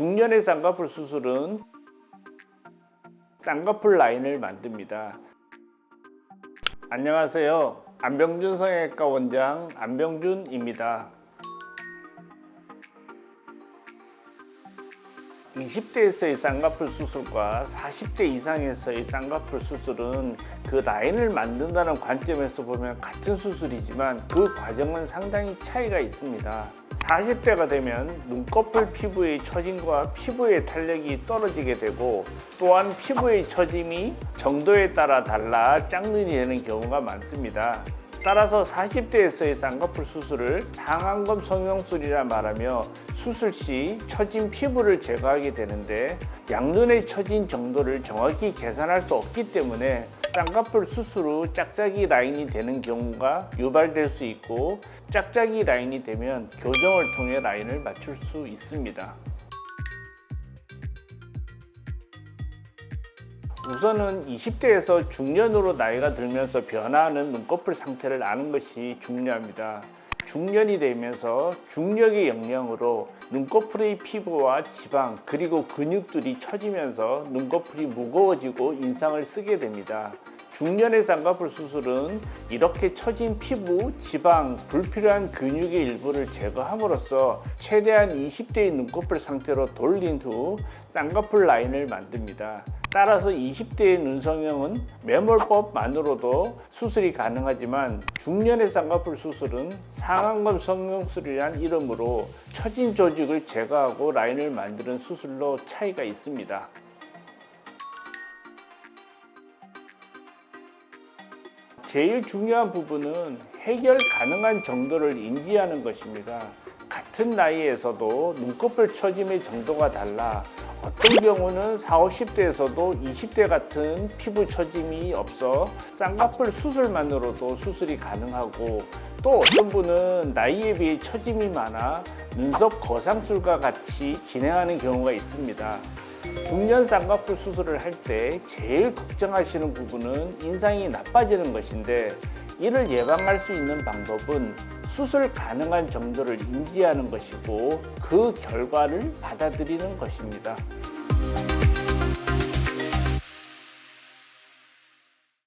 중년의 쌍꺼풀 수술은 쌍꺼풀 라인을 만듭니다. 안녕하세요. 안병준 성형외과 원장 안병준입니다. 20대에서의 쌍꺼풀 수술과 40대 이상에서의 쌍꺼풀 수술은 그 라인을 만든다는 관점에서 보면 같은 수술이지만 그 과정은 상당히 차이가 있습니다. 40대가 되면 눈꺼풀 피부의 처짐과 피부의 탄력이 떨어지게 되고 또한 피부의 처짐이 정도에 따라 달라 짝눈이 되는 경우가 많습니다. 따라서 40대에서의 쌍꺼풀 수술을 상안검 성형술이라 말하며 수술 시 처진 피부를 제거하게 되는데 양눈의 처진 정도를 정확히 계산할 수 없기 때문에 쌍꺼풀 수술 후 짝짝이 라인이 되는 경우가 유발될 수 있고 짝짝이 라인이 되면 교정을 통해 라인을 맞출 수 있습니다. 우선은 20대에서 중년으로 나이가 들면서 변화하는 눈꺼풀 상태를 아는 것이 중요합니다. 중년이 되면서 중력의 영향으로 눈꺼풀의 피부와 지방 그리고 근육들이 처지면서 눈꺼풀이 무거워지고 인상을 쓰게 됩니다. 중년의 쌍꺼풀 수술은 이렇게 처진 피부, 지방, 불필요한 근육의 일부를 제거함으로써 최대한 20대의 눈꺼풀 상태로 돌린 후 쌍꺼풀 라인을 만듭니다. 따라서 20대의 눈성형은 매몰법만으로도 수술이 가능하지만 중년의 쌍꺼풀 수술은 상안검 성형술이란 이름으로 처진 조직을 제거하고 라인을 만드는 수술로 차이가 있습니다. 제일 중요한 부분은 해결 가능한 정도를 인지하는 것입니다. 같은 나이에서도 눈꺼풀 처짐의 정도가 달라 어떤 경우는 40, 50대에서도 20대 같은 피부 처짐이 없어 쌍꺼풀 수술만으로도 수술이 가능하고 또 어떤 분은 나이에 비해 처짐이 많아 눈썹 거상술과 같이 진행하는 경우가 있습니다. 중년 쌍꺼풀 수술을 할 때 제일 걱정하시는 부분은 인상이 나빠지는 것인데 이를 예방할 수 있는 방법은 수술 가능한 정도를 인지하는 것이고 그 결과를 받아들이는 것입니다.